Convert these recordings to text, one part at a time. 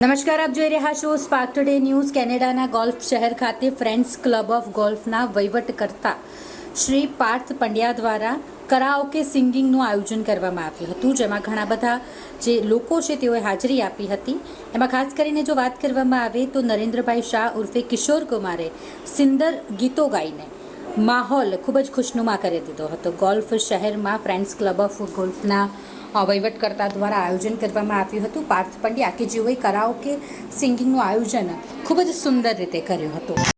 નમસ્કાર, આપ જોઈ રહ્યા છો સ્પાર્ક ટુડે ન્યૂઝ કેનેડાના ગોલ્ફ શહેર ખાતે ફ્રેન્ડ્સ ક્લબ ઓફ ગોલ્ફના વહીવટકર્તા શ્રી પાર્થ પંડ્યા દ્વારા કરાઓકે સિંગિંગનું આયોજન કરવામાં આવ્યું હતું, જેમાં ઘણા બધા જે લોકો છે તેઓએ હાજરી આપી હતી. એમાં ખાસ કરીને જો વાત કરવામાં આવે તો નરેન્દ્રભાઈ શાહ ઉર્ફે કિશોર કુમારે સિંદર ગીતો ગાઈને માહોલ ખૂબ જ ખુશનુમા કરી દીધો હતો. ગોલ્ફ શહેરમાં ફ્રેન્ડ્સ ક્લબ ઓફ ગોલ્ફના વહીવટકર્તા દ્વારા આયોજન કરવામાં આવ્યું હતું. પાર્થ પંડ્યા કે જેઓએ કરાઓકે સિંગિંગનું આયોજન ખૂબ જ સુંદર રીતે કર્યું હતું.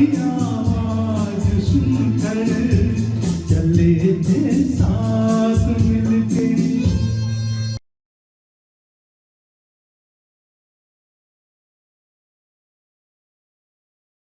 He